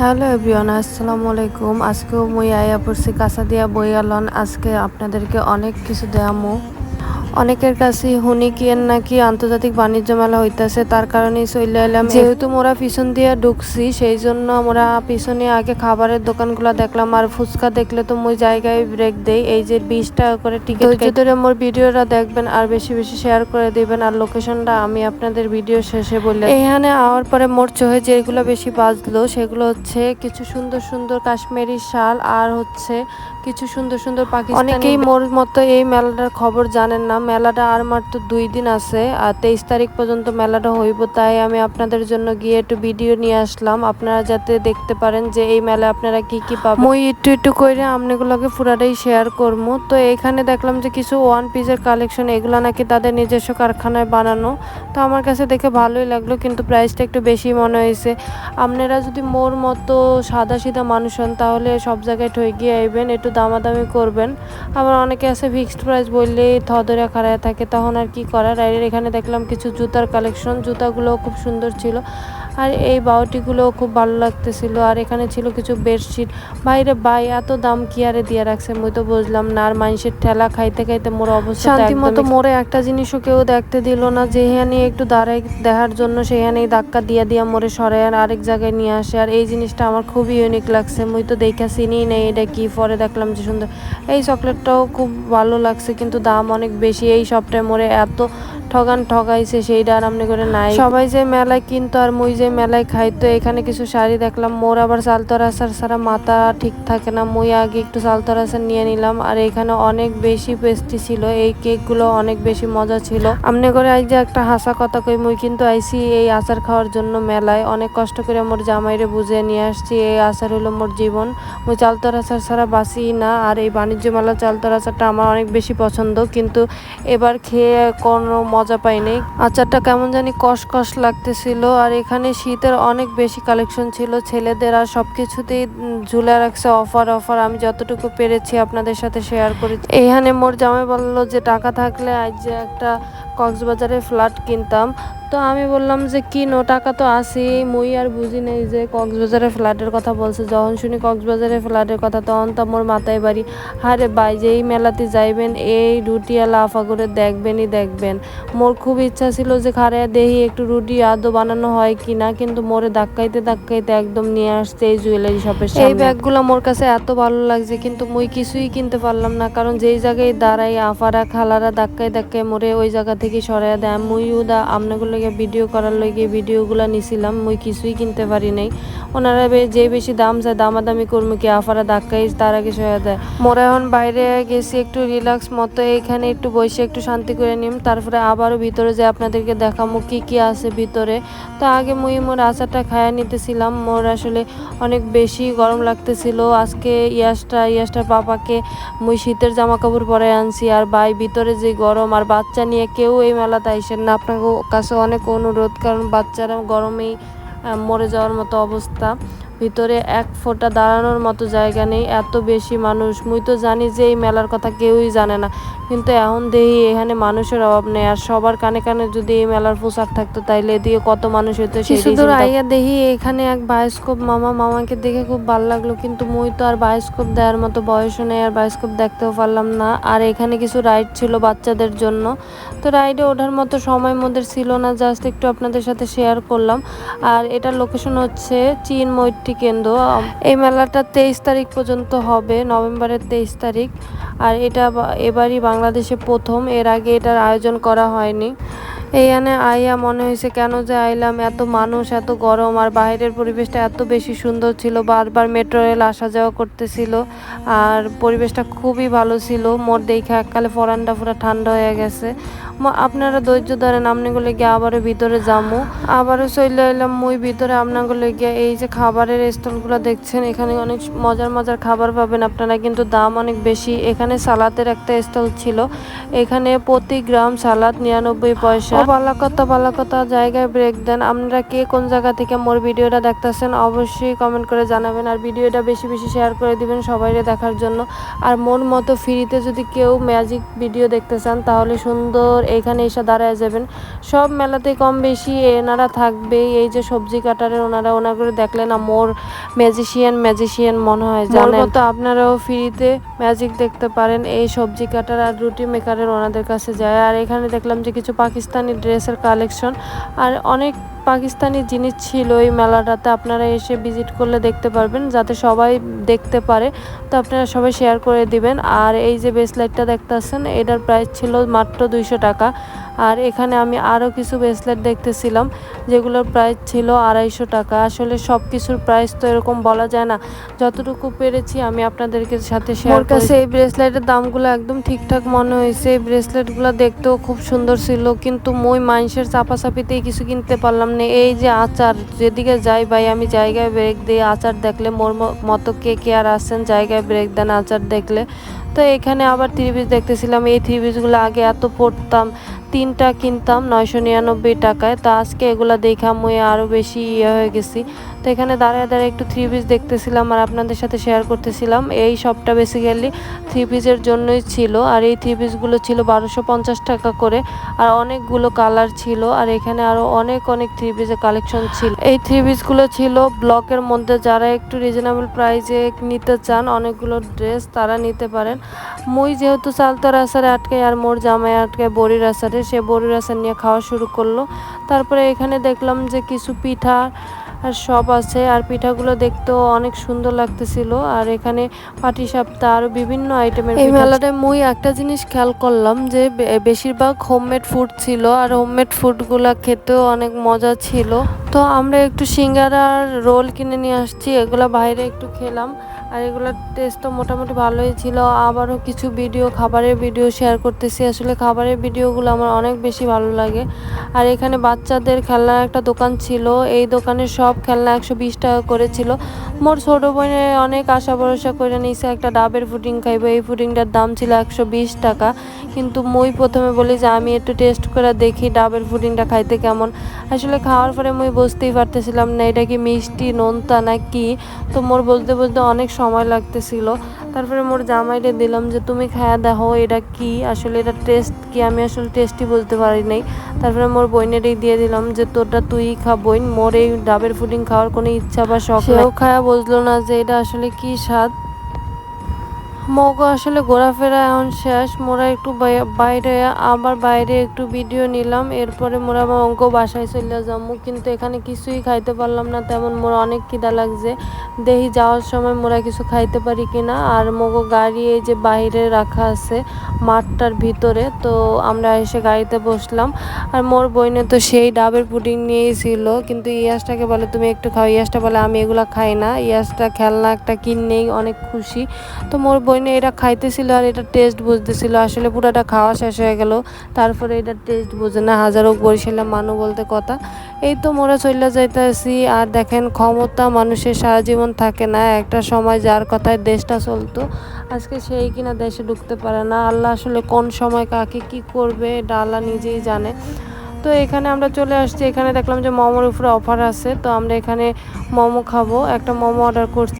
Hello everyone, আসসালামু আলাইকুম। আজকেও মুই আয়া পড়ছি কাঁচা দিয়া বইয়ালন আজকে আপনাদেরকে অনেক কিছু দেয়ামু। অনেকের কাছে হুনি কিয়েন নাকি আন্তর্জাতিক বাণিজ্য মেলা হইতেছে তার কারণে চলে এলাম। যেহেতু মোরা পিছন দিয়ে ঢুকছি সেই জন্য আমরা পিছনে আগে খাবারের দোকানগুলো দেখলাম আর ফুচকা দেখলে তো মুই জায়গায় ব্রেক দেই। এই যে বিশ টাকা করে টিকিট ধরে মোর ভিডিওটা দেখবেন আর বেশি বেশি শেয়ার করে দিবেন আর লোকেশনটা আমি আপনাদের ভিডিও শেষে বললে এখানে আওয়ার পরে মোর চোখে যেগুলো বেশি বাজলো সেগুলো হচ্ছে কিছু সুন্দর সুন্দর কাশ্মীরি শাল আর হচ্ছে কিছু সুন্দর সুন্দর পাখি অনেকেই মোর মতো এই মেলাটার খবর জানেন না। মেলাটা আর মাত্র দুই দিন আছে, আর তেইশ তারিখ পর্যন্ত মেলাটা হইব, তাই আমি আপনাদের জন্য গিয়ে একটু ভিডিও নিয়ে আসলাম। আপনারা যাতে দেখতে পারেন যে এই মেলা আপনারা কি কি পাবেন। মই একটু একটু করে আমনেগুলোকে পুরাটাই শেয়ার করব। তো এখানে দেখলাম যে কিছু ওয়ান পিসের কালেকশন এগুলো নাকি তাদের নিজস্ব কারখানায় বানানো। তো আমার কাছে দেখে ভালোই লাগল, কিন্তু প্রাইসটা একটু বেশি মনে হয়েছে। আপনারা যদি মোর মতো সাদা সিধা মানুষ হন, তাহলে সব জায়গায় ঠই গিয়ে আইবেন, একটু দামাদামি করবেন। আবার অনেকে আছে ফিক্সড প্রাইস বললেই থদরে খাড়ায় থাকে, তখন আর কি করার? আর এখানে দেখলাম কিছু জুতার কালেকশন জুতাগুলো খুব সুন্দর ছিল। আর এই বাউটিগুলোও খুব ভালো লাগতেছিল। আর এখানে ছিল কিছু বেডশিট। বাইরে বাই এত দাম কি আরে দিয়ে রাখছে? মুই তো বুঝলাম না। আর মানুষের ঠেলা খাইতে খাইতে মোর অবস্থা শান্তি মতো মোরে একটা জিনিসও কেউ দেখতে দিল না। যেখানে একটু দাঁড়াই দেখার জন্য সেখানেই ধাক্কা দিয়া দিয়া মোরে সরে আর আরেক জায়গায় নিয়ে আসে। আর এই জিনিসটা আমার খুবই ইউনিক লাগছে। মুই তো দেখা চিনি নেই এটা কি। পরে দেখলাম যে সুন্দর। এই চকলেটটাও খুব ভালো লাগছে কিন্তু দাম অনেক বেশি। এই সবটায় মোরে এত ঠগান ঠগাইছে সেইটা আর আমনি করে নাই। সবাই যে মেলায় কিন্তু আর মুই যে মেলায় খাই তো এখানে কিছু শাড়ি দেখলাম। মোর আবার সালতরাসার সারা মাথা ঠিক থাকে না। মুই আগে একটু সালতরাসার নিয়ে নিলাম আর এখানে অনেক বেশি পেস্টি ছিল। এই কেকগুলো অনেক বেশি মজা ছিল। আমনে করে আই যে একটা হাসা কথা কই, মুই কিন্তু আইসি এই আচার খাওয়ার জন্য মেলায়। অনেক কষ্ট করে মোর জামাইরে বুঝে নিয়ে আসছি। এই আচার হলো মোর জীবন। মুই চালতরাসার ছাড়া বাসি না। আর এই বাণিজ্য মেলা চালতরাসারটা আমার অনেক বেশি পছন্দ। কিন্তু এবার খেয়ে কোনো মজা পাইনি। আচারটা কেমন জানি কষ কষ লাগতেছিল। আর এখানে শীতের অনেক বেশি কালেকশন ছিল। ছেলেদের আর সব কিছুতেই ঝুলে রাখছে অফার অফার। আমি যতটুকু পেরেছি আপনাদের সাথে শেয়ার করেছি। এখানে মোর জামাই বলল যে, টাকা থাকলে আজ যে একটা কক্সবাজারে ফ্ল্যাট কিনতাম। তো আমি বললাম যে কি কিনো টাকা তো আসি মুই আর বুঝি নেই যে কক্সবাজারে ফ্ল্যাটের কথা বলছে। যখন শুনি কক্সবাজারে ফ্ল্যাটের কথা তখন তো মোর মাথায় বাড়ি হারে ভাই যে এই মেলাতে যাইবেন এই রুটিয়ালা আফা করে দেখবেনই দেখবেন। মোর খুব ইচ্ছা ছিল যে খারে দেহি একটু রুটি আদৌ বানানো হয় কি না কিন্তু মোরে ধাক্কাইতে ধাক্কাইতে একদম নিয়ে আসছে এই জুয়েলারি শপের এই ব্যাগগুলো মোর কাছে এত ভালো লাগছে কিন্তু মুই কিছুই কিনতে পারলাম না। কারণ যেই জায়গায় দাঁড়াই আফারা খালারা ধাক্কায় ধাক্কায় মোরে ওই জায়গা থেকে সরাইয়া দেয়। মুইও দা আমনাগুলো লগে ভিডিও করার লগে ভিডিওগুলো নিছিলাম, মুই কিছুই কিনতে পারি নাই। ওনারা যে বেশি দাম চায়, দামাদামি করব কি আফারা ধাক্কাই তার আগে সহায় দেয়। মোরা এখন বাইরে গেছি, একটু রিল্যাক্স মতো, এখানে একটু বসে একটু শান্তি করে নিম। তারপরে আবারও ভিতরে যে আপনাদেরকে দেখামো কি কি আছে ভিতরে। তো আগে মুই মোর আচারটা খায়া নিতেছিলাম। মোর আসলে অনেক বেশি গরম লাগতেছিল। আজকে ইয়াসটা, ইয়াসটার পাপাকে মুই শীতের জামা কাপড় পরে আনছি। আর ভাই, ভিতরে যে গরম, আর বাচ্চা নিয়ে কেউ এই মেলাতে আইসেন না। আপনার কাছে অনেক অনুরোধ কারণ বাচ্চারা গরমেই মরে যাওয়ার মতো অবস্থা। ভিতরে এক ফোঁটা দাঁড়ানোর মতো জায়গা নেই এত বেশি মানুষ। মুই তো জানি যে এই মেলার কথা কেউই জানে না কিন্তু এখন দেখি এখানে মানুষের অভাব নেই আর সবার কানে কানে যদি এই মেলার পোশাক থাকতো তাইলে দিয়ে কত মানুষ হইতো কিছু দূর আইয়া দেখি এখানে এক বায়োস্কোপ মামা মামাকে দেখে খুব ভালো লাগল কিন্তু মুই তো আর বায়োস্কোপ দেওয়ার মতো বয়সও নেই আর বায়োস্কোপ দেখতেও পারলাম না। আর এখানে কিছু রাইড ছিল বাচ্চাদের জন্য। তো রাইডে ওঠার মতো সময় মোদের ছিল না জাস্ট একটু আপনাদের সাথে শেয়ার করলাম। আর এটার লোকেশন হচ্ছে চীন মৈত্রী কেন্দ্র। এই মেলাটা তেইশ তারিখ পর্যন্ত হবে, নভেম্বরের তেইশ তারিখ। আর এটা এবারই বাংলাদেশে প্রথম, এর আগে এটার আয়োজন করা হয়নি। এইখানে আইয়া মনে হয়েছে কেন যে আইলাম? এত মানুষ, এত গরম, আর বাইরের পরিবেশটা এত বেশি সুন্দর ছিল। বারবার মেট্রো রেল আসা যাওয়া করতেছিল। আর পরিবেশটা খুবই ভালো ছিল। মোর দেখে এককালে ফরানটা পুরো ঠান্ডা হয়ে গেছে। আপনারা ধৈর্য ধরেন আমনিগুলো গিয়ে আবারও ভিতরে যামু। আবারও চলে এলাম মুই ভিতরে আপনাগুলো গিয়ে এই যে খাবারের স্টলগুলো দেখছেন, এখানে অনেক মজার মজার খাবার পাবেন আপনারা, কিন্তু দাম অনেক বেশি। এখানে সালাদের একটা স্টল ছিল। এখানে প্রতি গ্রাম সালাদ নিরানব্বই পয়সা। ও পালা কথা পালা কথা জায়গায় ব্রেক দেন? আপনারা কে কোন জায়গা থেকে মোর ভিডিওটা দেখতেছেন অবশ্যই কমেন্ট করে জানাবেন। আর ভিডিওটা বেশি বেশি শেয়ার করে দিবেন সবাইরে দেখার জন্য। আর মোর মতো ফ্রিতে যদি কেউ ম্যাজিক ভিডিও দেখতে চান তাহলে সুন্দর এখানে এসে দাঁড়ায় যাবেন। সব মেলাতে কম বেশি এনারা থাকবে এই যে সবজি কাটারের ওনারা ওনাগুলো দেখলে না মোর ম্যাজিশিয়ান ম্যাজিশিয়ান মনে হয় জানেন? তো আপনারাও ফ্রিতে ম্যাজিক দেখতে পারেন। এই সবজি কাটার আর রুটি মেকারের ওনাদের কাছে যায়। আর এখানে দেখলাম যে কিছু পাকিস্তানি ড্রেসের কালেকশন আর অনেক পাকিস্তানি জিনিস ছিল এই মেলাটাতে আপনারা এসে ভিজিট করলে দেখতে পারবেন যাতে সবাই দেখতে পারে। তো আপনারা সবাই শেয়ার করে দিবেন। আর এই যে ব্রেসলেটটা দেখতেছেন এটার প্রাইস ছিল মাত্র দুইশো টাকা। আর এখানে আমি আরও কিছু ব্রেসলেট দেখতেছিলাম যেগুলোর প্রাইস ছিল আড়াইশো টাকা। আসলে সব কিছুর প্রাইস তো এরকম বলা যায় না। যতটুকু পেরেছি আমি আপনাদেরকে সাথে শেয়ার কাছে এই ব্রেসলেটের দামগুলো একদম ঠিকঠাক মনে হয়েছে। এই ব্রেসলেটগুলো দেখতেও খুব সুন্দর ছিল কিন্তু মই মাইন্সের চাপাচাপিতেই কিছু কিনতে পারলাম না এই যে আচার, যেদিকে যাই ভাই, আমি জায়গায় ব্রেক দিই আচার দেখলে মোর মতো কে কে আর আসছেন জায়গায় ব্রেক দেন আচার দেখলে। তো এখানে আবার থ্রি পিস দেখতেছিলাম। এই থ্রি পিসগুলো আগে এত পড়তাম। তিনটা কিনতাম নয়শো নিরানব্বই টাকায়। তো আজকে এগুলা দেখা মুয়ে আরও বেশি ইয়ে হয়ে গেছি। তো এখানে দাঁড়ায় দাঁড়ায় একটু থ্রি পিস দেখতেছিলাম আর আপনাদের সাথে শেয়ার করতেছিলাম। এই শপটা বেসিক্যালি থ্রি পিসের জন্যই ছিল। আর এই থ্রি পিসগুলো ছিল বারোশো পঞ্চাশ টাকা করে। আর অনেকগুলো কালার ছিল। আর এখানে আরও অনেক অনেক থ্রি পিসের কালেকশন ছিল। এই থ্রি পিসগুলো ছিল ব্লকের মধ্যে। যারা একটু রিজনেবল প্রাইসে নিতে চান, অনেকগুলো ড্রেস তারা নিতে পারেন। মুই যেহেতু চালতার আসারে আটকে আর মোর জামাই আটকে বড়ির আসারে সে বড়ির আসার নিয়ে খাওয়া শুরু করল। তারপরে এখানে দেখলাম যে কিছু পিঠা আর সব আছে আর পিঠাগুলো দেখতেও অনেক সুন্দর লাগতেছিল। আর এখানে পাটি সাপ্তাহ আরও বিভিন্ন আইটেমের এই মেলাটায় মুই একটা জিনিস খেয়াল করলাম যে বেশিরভাগ হোমমেড ফুড ছিল আর হোমমেড ফুডগুলো খেতেও অনেক মজা ছিল। তো আমরা একটু সিঙ্গারা আর রোল কিনে নিয়ে আসছি এগুলো বাইরে একটু খেলাম। আর এগুলোর টেস্ট তো মোটামুটি ভালোই ছিল। আবারও কিছু ভিডিও খাবারের ভিডিও শেয়ার করতেছি। আসলে খাবারের ভিডিওগুলো আমার অনেক বেশি ভালো লাগে। আর এখানে বাচ্চাদের খেলনার একটা দোকান ছিল। এই দোকানে সব খেলনা একশো বিশ টাকা করেছিল মোর ছোট বোনের অনেক আশা ভরসা করে নিয়েছে একটা ডাবের পুডিং খাইবো। এই পুডিংটার দাম ছিল একশো বিশ টাকা। কিন্তু মুই প্রথমে বলি যে, আমি একটু টেস্ট করে দেখি ডাবের পুডিংটা খাইতে কেমন। আসলে খাওয়ার পরে মুই বুঝতেই পারতেছিলাম না, এটা কি মিষ্টি, নোনতা না কি তো মোর বলতে বলতে অনেক সময় লাগতেছিল। তারপরে মোর জামাইরে দিলাম যে তুমি খায়া দেখো এটা কি? আসলে এটা টেস্ট কি? আমি আসলে টেস্টই বলতে পারি নাই। তারপরে মোর বোনেরই দিয়ে দিলাম যে তোরটা তুই খা বোন। মোর এই ডাবের ফুডিং খাওয়ার কোনো ইচ্ছা বা শখ খায়া বুঝলো না যে এটা আসলে কি স্বাদ? মগো আসলে ঘোরাফেরা এখন শেষ। মোরা একটু বাইরে, আবার বাইরে একটু ভিডিও নিলাম। এরপরে মোরা আমার অঙ্ক বাসায় চলে যাব। কিন্তু এখানে কিছুই খাইতে পারলাম না। তেমন মোরা অনেক খিদা লাগছে। দেহি যাওয়ার সময় মোরা কিছু খাইতে পারি কিনা। আর মগো গাড়ি এই যে বাইরে রাখা আছে মাঠটার ভিতরে, তো আমরা এসে গাড়িতে বসলাম। আর মোর বইনে তো সেই ডাবের পুডিং নিয়েই ছিল। কিন্তু ইয়াসটাকে বলে, তুমি একটু খাও। ইয়াসটা বলে, আমি এগুলা খাই না। ইয়াসটা খেলনা একটা কিননেই অনেক খুশি। তো মোর বইনে এটা খাইতেছিল আর এটা টেস্ট বুঝতেছিল। আসলে পুরাটা খাওয়া শেষ হয়ে গেল। তারপরে এটা টেস্ট বোঝে না। হাজারো বরিশালের মানু বলতে কথা। এই তো মোরা চলে যাইতেছি। আর দেখেন, ক্ষমতা মানুষের সারা জীবন থাকে না। একটা সময় যার কথায় দেশটা চলতো, আজকে সেই কিনা দেশে ঢুকতে পারে না। আল্লাহ আসলে কোন সময় কাকে কি করবে, এটা আল্লাহ নিজেই জানে। তো এখানে আমরা চলে আসছি। এখানে দেখলাম যে মোমোর উপরে অফার আছে। তো আমরা এখানে মোমো খাব। একটা মোমো অর্ডার করছি।